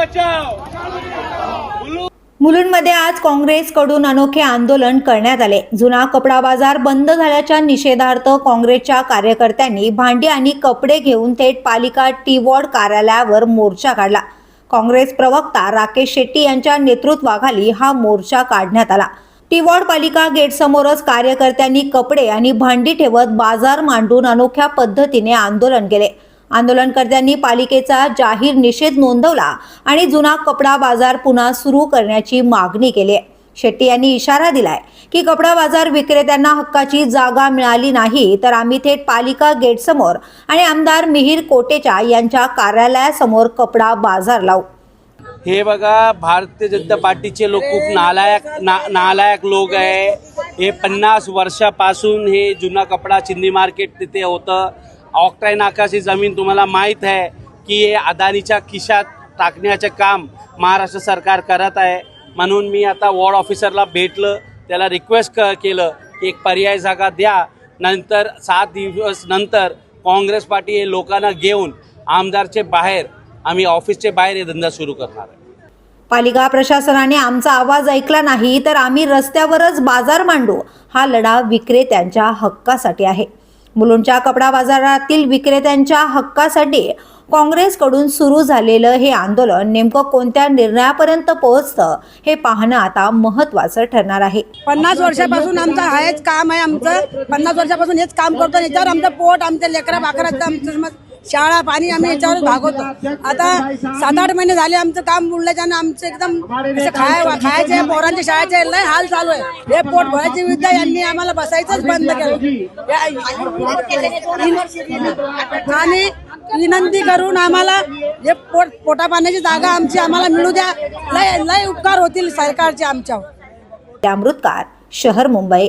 बचाओ मुलुंडमध्ये आज काँग्रेसकडून अनोखे आंदोलन करण्यात आले. जुना कपडा बाजार बंद झाल्याच्या निषेधार्थ काँग्रेसच्या कार्यकर्त्यांनी भांडी आणि कपडे घेऊन थेट पालिका टी वॉर्ड कार्यालयावर मोर्चा काढला. काँग्रेस प्रवक्ता राकेश शेट्टी यांच्या नेतृत्वाखाली हा मोर्चा काढण्यात आला. टी वॉर्ड पालिका गेटसमोरच कार्यकर्त्यांनी कपडे आणि भांडी ठेवत बाजार मांडून अनोख्या पद्धतीने आंदोलन केले. आंदोलनकर्त्यांनी पालिकेचा जाहीर निषेध नोंदवला आणि जुना कपडा बाजार पुन्हा सुरू करण्याची मागणी केली आहे. शेट्टी यांनी इशारा दिलाय की कपडा बाजार विक्रेत्यांना हक्काची जागा मिळाली नाही तर आम्ही थेट पालिका गेटसमोर आणि आमदार मिहीर कोटेचा यांच्या कार्यालयासमोर कपडा बाजार लावू. हे बघा भारतीय जनता पार्टीचे लोक खूप नालायक ना नालायक लोक आहे. हे पन्नास वर्षापासून हे जुना कपडा चिन्नी मार्केट तिथे होतं. ऑक्टाय आकाशी जमीन तुम्हाला माहीत आहे की हे अदानीच्या खिशात टाकण्याचे काम महाराष्ट्र सरकार करत आहे. म्हणून मी आता वॉर्ड ऑफिसरला भेटलं त्याला रिक्वेस्ट क केलं की एक पर्याय जागा द्या. नंतर सात दिवस नंतर काँग्रेस पार्टी हे लोकांना घेऊन आमदारचे बाहेर आम्ही ऑफिसचे बाहेर हे धंदा सुरू करणार आहे. पालिका प्रशासनाने आमचा आवाज ऐकला नाही तर आम्ही रस्त्यावरच बाजार मांडू. हा लढा विक्रेत्यांच्या हक्कासाठी आहे. मुलुंडच्या कपडा बाजारातील विक्रेत्यांच्या हक्कासाठी काँग्रेसकडून सुरू झालेलं हे आंदोलन नेमकं कोणत्या निर्णयापर्यंत पोहोचतं हे पाहणं आता महत्त्वाचं ठरणार आहे. पन्नास वर्षापासून आमचं हेच काम आहे आमचं. पन्नास वर्षापासून हेच काम करतो याच्यावर आमचं पोट आमच्या लेकरा बाकराचं आमचं शाळा पाणी आम्ही याच्यावर भागवतो. आता सात आठ महिने झाले आमचं काम बुडल्याच्यानं आमचं एकदम खाय खायचे पोरांच्या शाळेचे लय हाल चालू आहे. हे पोट भरायची विद्या यांनी आम्हाला बसायचंच बंद केलं. आणि विनंती करून आम्हाला हे पोट पोटा पाण्याची जागा आमची आम्हाला मिळू द्या. लय लय उपकार होतील सरकारचे आमच्यावर. अमृतकार शहर मुंबई